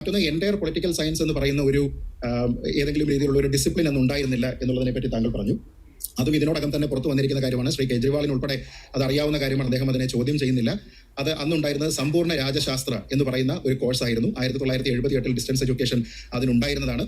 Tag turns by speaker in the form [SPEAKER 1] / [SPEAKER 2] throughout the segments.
[SPEAKER 1] മറ്റൊന്ന് entire political science എന്ന് പറയുന്ന ഒരു ഏതെങ്കിലും രീതിയിലുള്ള ഒരു ഡിസിപ്ലിൻ ഒന്നും ഉണ്ടായിരുന്നില്ല എന്നുള്ളതിനെ പറ്റി താങ്കൾ പറഞ്ഞു. അതും ഇതിനോടകം തന്നെ പുറത്തു വന്നിരിക്കുന്ന കാര്യമാണ്. ശ്രീ കെജ്രിവാളിന് ഉൾപ്പെടെ അത് അറിയാവുന്ന കാര്യമാണ്. അദ്ദേഹം അതിനെ ചോദ്യം ചെയ്യുന്നില്ല. അത് അന്നുണ്ടായിരുന്നത് സമ്പൂർണ രാജശാസ്ത്ര എന്ന് പറയുന്ന ഒരു കോഴ്സ് ആയിരുന്നു. ആയിരത്തി തൊള്ളായിരത്തി എഴുപത്തി എട്ടിൽ ഡിസ്റ്റൻസ് എഡ്യൂക്കേഷൻ അതിനുണ്ടായിരുന്നതാണ്.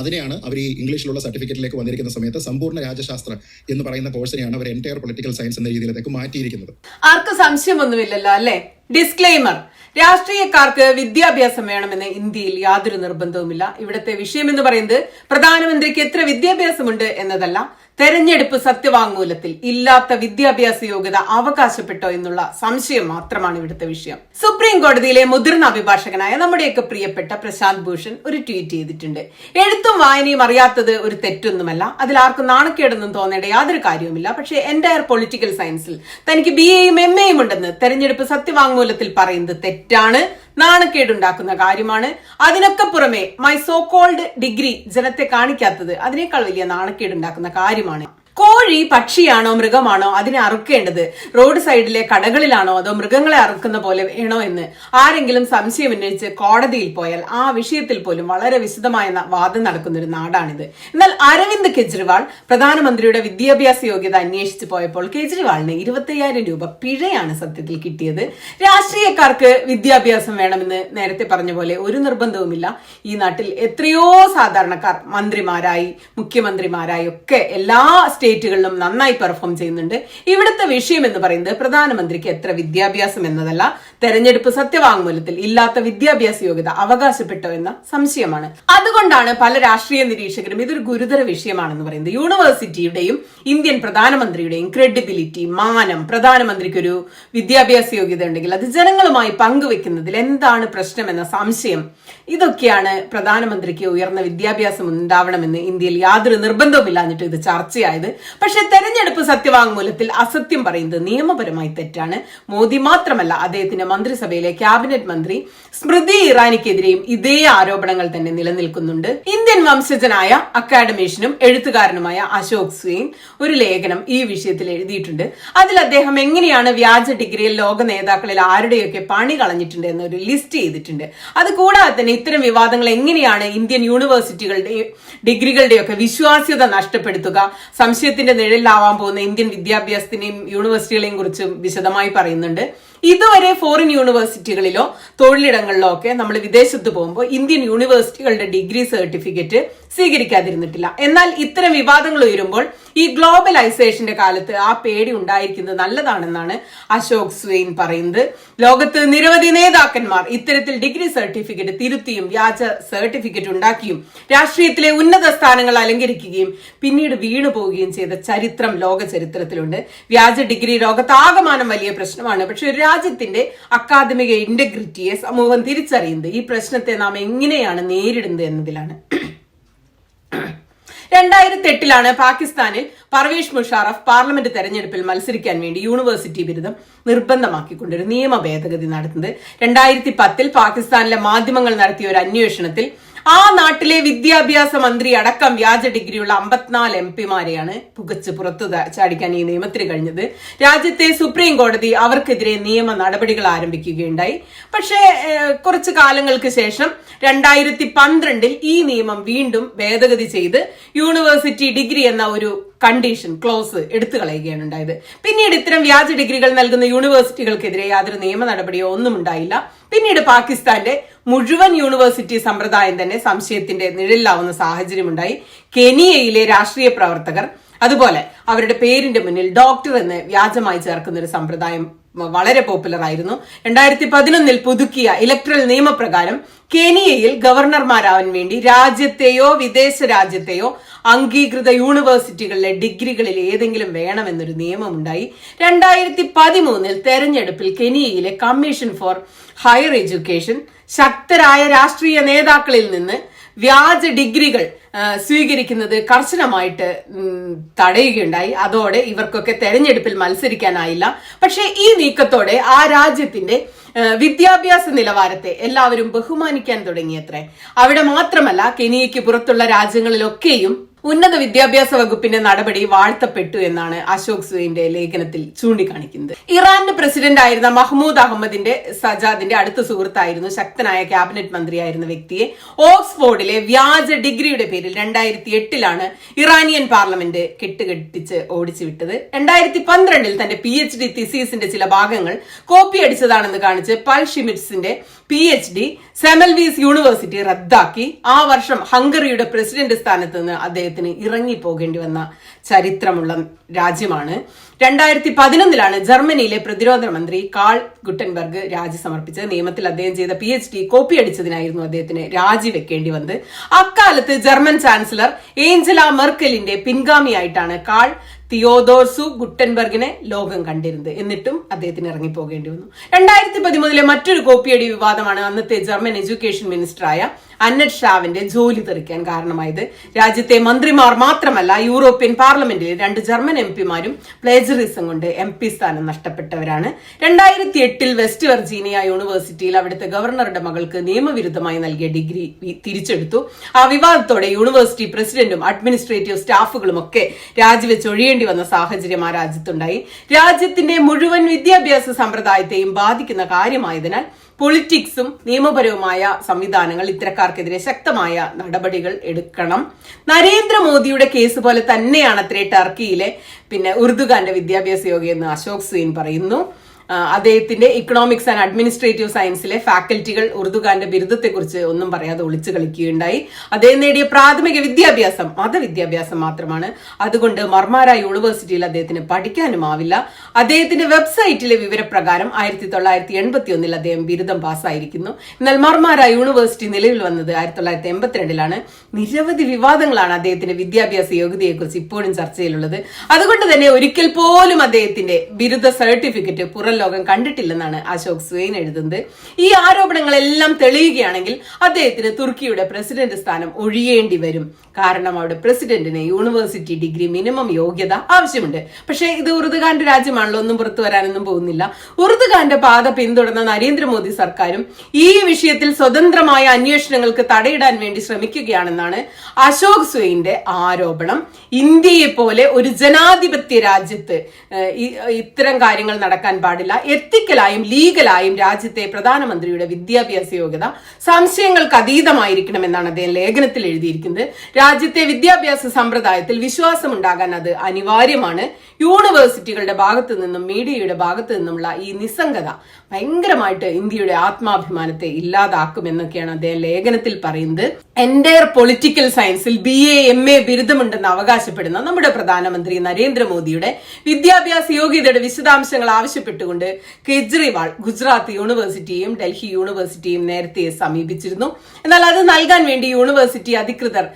[SPEAKER 1] അതിനെയാണ് അവർ ഈ ഇംഗ്ലീഷിലുള്ള സർട്ടിഫിക്കറ്റിലേക്ക് വന്നിരിക്കുന്ന സമയത്ത് സമ്പൂർണ രാജശാസ്ത്ര എന്ന് പറയുന്ന കോഴ്സിനെയാണ് അവർ എന്റയർ പൊളിറ്റിക്കൽ സയൻസ് എന്ന രീതിയിലേക്ക് മാറ്റിയിരിക്കുന്നത്.
[SPEAKER 2] ആർക്കും സംശയമൊന്നുമില്ലല്ലോ അല്ലേ? ഡിസ്ക്ലെയിമർ രാഷ്ട്രീയക്കാർക്ക് വിദ്യാഭ്യാസം വേണമെന്ന് ഇന്ത്യയിൽ യാതൊരു നിർബന്ധവുമില്ല. ഇവിടുത്തെ വിഷയം എന്ന് പറയുന്നത് പ്രധാനമന്ത്രിക്ക് എത്ര വിദ്യാഭ്യാസമുണ്ട് എന്നതല്ല. തെരഞ്ഞെടുപ്പ് സത്യവാങ്മൂലത്തിൽ ഇല്ലാത്ത വിദ്യാഭ്യാസ യോഗ്യത അവകാശപ്പെട്ടോ എന്നുള്ള സംശയം മാത്രമാണ് ഇവിടുത്തെ വിഷയം. സുപ്രീം കോടതിയിലെ മുതിർന്ന അഭിഭാഷകനായ നമ്മുടെയൊക്കെ പ്രിയപ്പെട്ട പ്രശാന്ത് ഭൂഷൺ ഒരു ട്വീറ്റ് ചെയ്തിട്ടുണ്ട്. എഴുത്തും വായനയും അറിയാത്തത് ഒരു തെറ്റൊന്നുമല്ല. അതിൽ ആർക്കും നാണക്കേടൊന്നും തോന്നേണ്ട യാതൊരു കാര്യവുമില്ല. പക്ഷേ എന്റയർ പൊളിറ്റിക്കൽ സയൻസിൽ തനിക്ക് ബി എയും എം എയും ഉണ്ടെന്ന് തെരഞ്ഞെടുപ്പ് സത്യവാങ്മൂലത്തിൽ പറയുന്നത് തെറ്റാണ് നാണക്കേടുണ്ടാക്കുന്ന കാര്യമാണ്. അതിനൊക്കെ പുറമെ മൈ സോ കോൾഡ് ഡിഗ്രി ജനത്തെ കാണിക്കാത്തത് അതിനേക്കാൾ വലിയ നാണക്കേടുണ്ടാക്കുന്ന കാര്യമാണ്. കോഴി പക്ഷിയാണോ മൃഗമാണോ അതിനെ അറുക്കേണ്ടത്? റോഡ് സൈഡിലെ കടകളിലാണോ അതോ മൃഗങ്ങളെ അറുക്കുന്ന പോലെ വേണോ എന്ന് ആരെങ്കിലും സംശയം ഉന്നയിച്ച് കോടതിയിൽ പോയാൽ ആ വിഷയത്തിൽ പോലും വളരെ വിശദമായ വാദം നടക്കുന്ന ഒരു നാടാണിത്. എന്നാൽ അരവിന്ദ് കെജ്രിവാൾ പ്രധാനമന്ത്രിയുടെ വിദ്യാഭ്യാസ യോഗ്യത അന്വേഷിച്ചു പോയപ്പോൾ കെജ്രിവാളിന് ഇരുപത്തയ്യായിരം രൂപ പിഴയാണ് സത്യത്തിൽ കിട്ടിയത്. രാഷ്ട്രീയക്കാർക്ക് വിദ്യാഭ്യാസം വേണമെന്ന് നേരത്തെ പറഞ്ഞ പോലെ ഒരു നിർബന്ധവുമില്ല. ഈ നാട്ടിൽ എത്രയോ സാധാരണക്കാർ മന്ത്രിമാരായി മുഖ്യമന്ത്രിമാരായി ഒക്കെ എല്ലാ സ്റ്റേറ്റുകളിലും നന്നായി പെർഫോം ചെയ്യുന്നുണ്ട്. ഇവിടുത്തെ വിഷയം എന്ന് പറയുന്നത് പ്രധാനമന്ത്രിക്ക് എത്ര വിദ്യാഭ്യാസം എന്നതല്ല തെരഞ്ഞെടുപ്പ് സത്യവാങ്മൂലത്തിൽ ഇല്ലാത്ത വിദ്യാഭ്യാസ യോഗ്യത അവകാശപ്പെട്ടോ എന്ന സംശയമാണ്. അതുകൊണ്ടാണ് പല രാഷ്ട്രീയ നിരീക്ഷകരും ഇതൊരു ഗുരുതര വിഷയമാണെന്ന് പറയുന്നത്. യൂണിവേഴ്സിറ്റിയുടെയും ഇന്ത്യൻ പ്രധാനമന്ത്രിയുടെയും ക്രെഡിബിലിറ്റി മാനം പ്രധാനമന്ത്രിക്ക് ഒരു വിദ്യാഭ്യാസ യോഗ്യത ഉണ്ടെങ്കിൽ അത് ജനങ്ങളുമായി പങ്കുവെക്കുന്നതിൽ എന്താണ് പ്രശ്നമെന്ന സംശയം. ഇതൊക്കെയാണ് പ്രധാനമന്ത്രിക്ക് ഉയർന്ന വിദ്യാഭ്യാസം ഉണ്ടാവണമെന്ന് ഇന്ത്യയിൽ യാതൊരു നിർബന്ധവുമില്ലാഞ്ഞിട്ട് ഇത് ചർച്ചയായത്. പക്ഷെ തെരഞ്ഞെടുപ്പ് സത്യവാങ്മൂലത്തിൽ അസത്യം പറയുന്നത് നിയമപരമായി തെറ്റാണ്. മോദി മാത്രമല്ല അദ്ദേഹത്തിന്റെ മന്ത്രിസഭയിലെ ക്യാബിനറ്റ് മന്ത്രി സ്മൃതി ഇറാനിക്കെതിരെയും ഇതേ ആരോപണങ്ങൾ തന്നെ നിലനിൽക്കുന്നുണ്ട്. ഇന്ത്യൻ വംശജനായ അക്കാഡമിഷ്യനും എഴുത്തുകാരനുമായ അശോക് സ്വീൻ ഒരു ലേഖനം ഈ വിഷയത്തിൽ എഴുതിയിട്ടുണ്ട്. അതിൽ അദ്ദേഹം എങ്ങനെയാണ് വ്യാജ ഡിഗ്രിയിൽ ലോക നേതാക്കളിൽ ആരുടെയൊക്കെ പണി കളഞ്ഞിട്ടുണ്ട് എന്നൊരു ലിസ്റ്റ് ചെയ്തിട്ടുണ്ട്. അത് കൂടാതെ തന്നെ ഇത്തരം വിവാദങ്ങൾ എങ്ങനെയാണ് ഇന്ത്യൻ യൂണിവേഴ്സിറ്റികളുടെ ഡിഗ്രികളുടെയൊക്കെ വിശ്വാസ്യത നഷ്ടപ്പെടുത്തുക സംശയത്തിന്റെ നിഴലിലാവാൻ പോകുന്ന ഇന്ത്യൻ വിദ്യാഭ്യാസത്തിനെയും യൂണിവേഴ്സിറ്റികളെയും കുറിച്ചും വിശദമായി പറയുന്നുണ്ട്. ഇതുവരെ ഫോറിൻ യൂണിവേഴ്സിറ്റികളിലോ തൊഴിലിടങ്ങളിലോ ഒക്കെ നമ്മൾ വിദേശത്ത് പോകുമ്പോൾ ഇന്ത്യൻ യൂണിവേഴ്സിറ്റികളുടെ ഡിഗ്രി സർട്ടിഫിക്കറ്റ് സ്വീകരിക്കാതിരുന്നിട്ടില്ല. എന്നാൽ ഇത്തരം വിവാദങ്ങൾ ഉയരുമ്പോൾ ഈ ഗ്ലോബലൈസേഷന്റെ കാലത്ത് ആ പേടി ഉണ്ടായിരിക്കുന്നത് നല്ലതാണെന്നാണ് അശോക് സ്വെയിൻ പറയുന്നത്. ലോകത്ത് നിരവധി നേതാക്കന്മാർ ഇത്തരത്തിൽ ഡിഗ്രി സർട്ടിഫിക്കറ്റ് തിരുത്തിയും വ്യാജ സർട്ടിഫിക്കറ്റ് ഉണ്ടാക്കിയും രാഷ്ട്രീയത്തിലെ ഉന്നത സ്ഥാനങ്ങൾ അലങ്കരിക്കുകയും പിന്നീട് വീണു പോവുകയും ചെയ്ത ചരിത്രം ലോക ചരിത്രത്തിലുണ്ട് വ്യാജ ഡിഗ്രി ലോകത്താകമാനം വലിയ പ്രശ്നമാണ്. പക്ഷെ രാജ്യത്തിന്റെ അക്കാദമിക ഇന്റഗ്രിറ്റിയെ സമൂഹം തിരിച്ചറിയുന്നത് ഈ പ്രശ്നത്തെ നാം എങ്ങനെയാണ് നേരിടുന്നത് എന്നതിലാണ്. രണ്ടായിരത്തി എട്ടിലാണ് പാകിസ്ഥാനിൽ പർവേഷ് മുഷാറഫ് പാർലമെന്റ് തെരഞ്ഞെടുപ്പിൽ മത്സരിക്കാൻ വേണ്ടി യൂണിവേഴ്സിറ്റി ബിരുദം നിർബന്ധമാക്കിക്കൊണ്ട് ഒരു നിയമ ഭേദഗതി നടത്തുന്നത്. രണ്ടായിരത്തി പത്തിൽ പാകിസ്ഥാനിലെ മാധ്യമങ്ങൾ നടത്തിയ ഒരു അന്വേഷണത്തിൽ ആ നാട്ടിലെ വിദ്യാഭ്യാസ മന്ത്രി അടക്കം വ്യാജ ഡിഗ്രിയുള്ള അമ്പത്തിനാല് എം പിമാരെയാണ് പുകച്ച് പുറത്തു ചാടിക്കാൻ ഈ നിയമത്തിന് കഴിഞ്ഞത്. രാജ്യത്തെ സുപ്രീം കോടതി അവർക്കെതിരെ നിയമ നടപടികൾ ആരംഭിക്കുകയുണ്ടായി. പക്ഷേ കുറച്ചു കാലങ്ങൾക്ക് ശേഷം രണ്ടായിരത്തി പന്ത്രണ്ടിൽ ഈ നിയമം വീണ്ടും ഭേദഗതി ചെയ്ത് യൂണിവേഴ്സിറ്റി ഡിഗ്രി എന്ന ഒരു കണ്ടീഷൻ ക്ലോസ് എടുത്തു കളയുകയാണ് ഉണ്ടായത്. പിന്നീട് ഇത്തരം വ്യാജ ഡിഗ്രികൾ നൽകുന്ന യൂണിവേഴ്സിറ്റികൾക്കെതിരെ യാതൊരു നിയമ നടപടിയോ ഒന്നും ഉണ്ടായില്ല. പിന്നീട് പാകിസ്ഥാന്റെ മുഴുവൻ യൂണിവേഴ്സിറ്റി സമ്പ്രദായം തന്നെ സംശയത്തിന്റെ നിഴലിലാവുന്ന സാഹചര്യമുണ്ടായി. കെനിയയിലെ രാഷ്ട്രീയ പ്രവർത്തകർ അതുപോലെ അവരുടെ പേരിന്റെ മുന്നിൽ ഡോക്ടർ എന്ന് വ്യാജമായി ചേർക്കുന്ന ഒരു സമ്പ്രദായം വളരെ പോപ്പുലർ ആയിരുന്നു. രണ്ടായിരത്തി പതിനൊന്നിൽ പുതുക്കിയ ഇലക്ട്രൽ നിയമപ്രകാരം കെനിയയിൽ ഗവർണർമാരാവാൻ വേണ്ടി രാജ്യത്തെയോ വിദേശ രാജ്യത്തെയോ അംഗീകൃത യൂണിവേഴ്സിറ്റികളിലെ ഡിഗ്രികളിൽ ഏതെങ്കിലും വേണമെന്നൊരു നിയമമുണ്ടായി. രണ്ടായിരത്തി പതിമൂന്നിൽ തെരഞ്ഞെടുപ്പിൽ കെനിയയിലെ കമ്മീഷൻ ഫോർ ഹയർ എഡ്യൂക്കേഷൻ ശക്തരായ രാഷ്ട്രീയ നേതാക്കളിൽ നിന്ന് വ്യാജ ഡിഗ്രികൾ സ്വീകരിക്കുന്നത് കർശനമായിട്ട് തടയുകയുണ്ടായി. അതോടെ ഇവർക്കൊക്കെ തെരഞ്ഞെടുപ്പിൽ മത്സരിക്കാനായില്ല. പക്ഷേ ഈ നീക്കത്തോടെ ആ രാജ്യത്തിന്റെ വിദ്യാഭ്യാസ നിലവാരത്തെ എല്ലാവരും ബഹുമാനിക്കാൻ തുടങ്ങിയത്രേ. അവിടെ മാത്രമല്ല കെനിയയ്ക്ക് പുറത്തുള്ള രാജ്യങ്ങളിലൊക്കെയും ഉന്നത വിദ്യാഭ്യാസ വകുപ്പിന്റെ നടപടി വാഴ്ത്തപ്പെട്ടു എന്നാണ് അശോക് സുവിന്റെ ലേഖനത്തിൽ ചൂണ്ടിക്കാണിക്കുന്നത്. ഇറാന്റെ പ്രസിഡന്റ് ആയിരുന്ന മഹ്മൂദ് അഹമ്മദിന്റെ സജാദിന്റെ അടുത്ത സുഹൃത്തായിരുന്നു ശക്തനായ ക്യാബിനറ്റ് മന്ത്രിയായിരുന്ന വ്യക്തിയെ ഓക്സ്ഫോർഡിലെ വ്യാജ ഡിഗ്രിയുടെ പേരിൽ രണ്ടായിരത്തി എട്ടിലാണ് ഇറാനിയൻ പാർലമെന്റ് കെട്ടുകെട്ടിച്ച് ഓടിച്ചു വിട്ടത് രണ്ടായിരത്തി പന്ത്രണ്ടിൽ തന്റെ പി എച്ച് ഡി തിസീസിന്റെ ചില ഭാഗങ്ങൾ കോപ്പി അടിച്ചതാണെന്ന് കാണിച്ച് Pal ഷിമിറ്റ്സിന്റെ P H D Semmelweis university റദ്ദാക്കി. ആ വർഷം ഹംഗറിയുടെ പ്രസിഡന്റ് സ്ഥാനത്ത് നിന്ന് അദ്ദേഹത്തിന് ഇറങ്ങിപ്പോകേണ്ടി വന്ന ചരിത്രമുള്ള രാജ്യമാണ്. രണ്ടായിരത്തി പതിനൊന്നിലാണ് ജർമ്മനിയിലെ പ്രതിരോധ മന്ത്രി കാൾ ഗുട്ടൻബർഗ് രാജി സമർപ്പിച്ചത്. നിയമത്തിൽ അദ്ദേഹം ചെയ്ത പി എച്ച് ഡി കോപ്പി അടിച്ചതിനായിരുന്നു അദ്ദേഹത്തിന് രാജിവെക്കേണ്ടി വന്നത്. അക്കാലത്ത് ജർമ്മൻ ചാൻസലർ ഏഞ്ചല മെർക്കലിന്റെ പിൻഗാമിയായിട്ടാണ് കാൾ തിയോദോർസു ഗുട്ടൻബർഗിനെ ലോകം കണ്ടിരുന്നത്. എന്നിട്ടും അദ്ദേഹത്തിന് ഇറങ്ങിപ്പോകേണ്ടി വന്നു. രണ്ടായിരത്തി പതിമൂന്നിലെ മറ്റൊരു കോപ്പിയടി വിവാദമാണ് അന്നത്തെ ജർമ്മൻ എഡ്യൂക്കേഷൻ മിനിസ്റ്ററായ അന്നറ്റ് ഷാവിന്റെ ജോലി തെറിക്കാൻ കാരണമായത്. രാജ്യത്തെ മന്ത്രിമാർ മാത്രമല്ല യൂറോപ്യൻ പാർലമെന്റിലെ രണ്ട് ജർമ്മൻ എം പിമാരും പ്ലേജറിസം കൊണ്ട് എം പി സ്ഥാനം നഷ്ടപ്പെട്ടവരാണ്. രണ്ടായിരത്തി എട്ടിൽ വെസ്റ്റ് വെർജീനിയ യൂണിവേഴ്സിറ്റിയിൽ അവിടുത്തെ ഗവർണറുടെ മകൾക്ക് നിയമവിരുദ്ധമായി നൽകിയ ഡിഗ്രി തിരിച്ചെടുത്തു. ആ വിവാദത്തോടെ യൂണിവേഴ്സിറ്റി പ്രസിഡന്റും അഡ്മിനിസ്ട്രേറ്റീവ് സ്റ്റാഫുകളും ഒക്കെ രാജിവെച്ച് ഒഴിയേണ്ടി വന്ന സാഹചര്യം ആ രാജ്യത്തുണ്ടായി. രാജ്യത്തിന്റെ മുഴുവൻ വിദ്യാഭ്യാസ സമ്പ്രദായത്തെയും ബാധിക്കുന്ന കാര്യമായതിനാൽ പൊളിറ്റിക്സും നിയമപരവുമായ സംവിധാനങ്ങൾ ഇത്തരക്കാർക്കെതിരെ ശക്തമായ നടപടികൾ എടുക്കണം. നരേന്ദ്രമോദിയുടെ കേസ് പോലെ തന്നെയാണ് അത്രേ ടർക്കിയിലെ പിന്നെ ഉറുദുഖാന്റെ വിദ്യാഭ്യാസ യോഗ്യെന്ന് അശോക് സുയിൻ പറയുന്നു. അദ്ദേഹത്തിന്റെ ഇക്കണോമിക്സ് ആൻഡ് അഡ്മിനിസ്ട്രേറ്റീവ് സയൻസിലെ ഫാക്കൽറ്റികൾ ഉറുദുഖാന്റെ ബിരുദത്തെക്കുറിച്ച് ഒന്നും പറയാതെ ഒളിച്ചു കളിക്കുകയുണ്ടായി. അദ്ദേഹം നേടിയ പ്രാഥമിക വിദ്യാഭ്യാസം മതവിദ്യാഭ്യാസം മാത്രമാണ്. അതുകൊണ്ട് മർമാര യൂണിവേഴ്സിറ്റിയിൽ അദ്ദേഹത്തിന് പഠിക്കാനും ആവില്ല. അദ്ദേഹത്തിന്റെ വെബ്സൈറ്റിലെ വിവരപ്രകാരം ആയിരത്തി തൊള്ളായിരത്തി എൺപത്തി ഒന്നിൽ അദ്ദേഹം ബിരുദം പാസ്സായിരിക്കുന്നു. എന്നാൽ മർമാര യൂണിവേഴ്സിറ്റി നിലവിൽ വന്നത് ആയിരത്തി തൊള്ളായിരത്തി എൺപത്തിരണ്ടിലാണ് നിരവധി വിവാദങ്ങളാണ് അദ്ദേഹത്തിന്റെ വിദ്യാഭ്യാസ യോഗ്യതയെക്കുറിച്ച് ഇപ്പോഴും ചർച്ചയിലുള്ളത്. അതുകൊണ്ട് തന്നെ ഒരിക്കൽ പോലും അദ്ദേഹത്തിന്റെ ബിരുദ സർട്ടിഫിക്കറ്റ് പുറം ലോകം കണ്ടിട്ടില്ലെന്നാണ് അശോക് സുയൻ എഴുതുന്നത്. ഈ ആരോപണങ്ങളെല്ലാം തെളിയുകയാണെങ്കിൽ അദ്ദേഹത്തിന് തുർക്കിയുടെ പ്രസിഡന്റ് സ്ഥാനം ഒഴിയേണ്ടി വരും. കാരണം അവിടെ പ്രസിഡന്റിന് യൂണിവേഴ്സിറ്റി ഡിഗ്രി മിനിമം യോഗ്യത ആവശ്യമുണ്ട്. പക്ഷേ ഇത് ഉറുദുഖാന്റെ രാജ്യമാണല്ലോ ഒന്നും പുറത്തു വരാനൊന്നും പോകുന്നില്ല. ഉറുദുഖാന്റെ പാത പിന്തുടർന്ന നരേന്ദ്രമോദി സർക്കാരും ഈ വിഷയത്തിൽ സ്വതന്ത്രമായ അന്വേഷണങ്ങൾക്ക് തടയിടാൻ വേണ്ടി ശ്രമിക്കുകയാണെന്നാണ് അശോക് സുയിന്റെ ആരോപണം. ഇന്ത്യയെ പോലെ ഒരു ജനാധിപത്യ രാജ്യത്ത് ഇത്തരം കാര്യങ്ങൾ നടക്കാൻ പാടില്ല. എത്തിക്കലായും ലീഗലായും രാജ്യത്തെ പ്രധാനമന്ത്രിയുടെ വിദ്യാഭ്യാസ യോഗ്യത സംശയങ്ങൾക്ക് അതീതമായിരിക്കണമെന്നാണ് അദ്ദേഹം ലേഖനത്തിൽ എഴുതിയിരിക്കുന്നത്. രാജ്യത്തെ വിദ്യാഭ്യാസ സമ്പ്രദായത്തിൽ വിശ്വാസം ഉണ്ടാകാൻ അത് അനിവാര്യമാണ്. യൂണിവേഴ്സിറ്റികളുടെ ഭാഗത്തു നിന്നും മീഡിയയുടെ ഭാഗത്തു നിന്നുമുള്ള ഈ നിസ്സംഗത ഭയങ്കരമായിട്ട് ഇന്ത്യയുടെ ആത്മാഭിമാനത്തെ ഇല്ലാതാക്കുമെന്നൊക്കെയാണ് അദ്ദേഹം ലേഖനത്തിൽ പറയുന്നത്. എന്റയർ പൊളിറ്റിക്കൽ സയൻസിൽ ബി എ എം എ ബിരുദമുണ്ടെന്ന് അവകാശപ്പെടുന്ന നമ്മുടെ പ്രധാനമന്ത്രി നരേന്ദ്രമോദിയുടെ വിദ്യാഭ്യാസ യോഗ്യതയുടെ വിശദാംശങ്ങൾ ആവശ്യപ്പെട്ടുകൊണ്ട് കെജ്രിവാൾ ഗുജറാത്ത് യൂണിവേഴ്സിറ്റിയും ഡൽഹി യൂണിവേഴ്സിറ്റിയും നേരത്തെ സമീപിച്ചിരുന്നു. എന്നാൽ അത് നൽകാൻ വേണ്ടി യൂണിവേഴ്സിറ്റി അധികൃതർ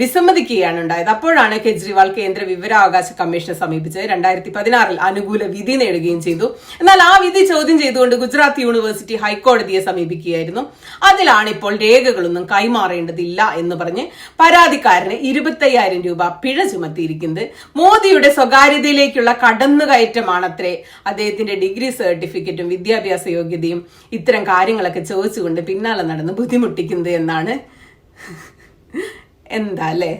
[SPEAKER 2] വിസമ്മതിക്കുകയാണ് ഉണ്ടായത്. അപ്പോഴാണ് കെജ്രിവാൾ കേന്ദ്ര വിവരാവകാശ കമ്മീഷനെ സമീപിച്ചത്. രണ്ടായിരത്തി പതിനാറിൽ അനുകൂല വിധി നേടുകയും ചെയ്തു. എന്നാൽ ആ വിധി ചോദ്യം ചെയ്തുകൊണ്ട് ഗുജറാത്ത് യൂണിവേഴ്സിറ്റി ഹൈക്കോടതിയെ സമീപിക്കുകയായിരുന്നു. അതിലാണ് ഇപ്പോൾ രേഖകളൊന്നും കൈമാറേണ്ടതില്ല എന്ന് പറഞ്ഞ് പരാതിക്കാരന് ഇരുപത്തയ്യായിരം രൂപ പിഴ ചുമത്തിയിരിക്കുന്നത്. മോദിയുടെ സ്വകാര്യതയിലേക്കുള്ള കടന്നുകയറ്റമാണത്രേ അദ്ദേഹത്തിന്റെ ഡിഗ്രി സർട്ടിഫിക്കറ്റും വിദ്യാഭ്യാസ യോഗ്യതയും ഇത്തരം കാര്യങ്ങളൊക്കെ ചോദിച്ചുകൊണ്ട് പിന്നാലെ നടന്ന് ബുദ്ധിമുട്ടിക്കുന്നത് എന്നാണ് എന്താ അല്ലേ?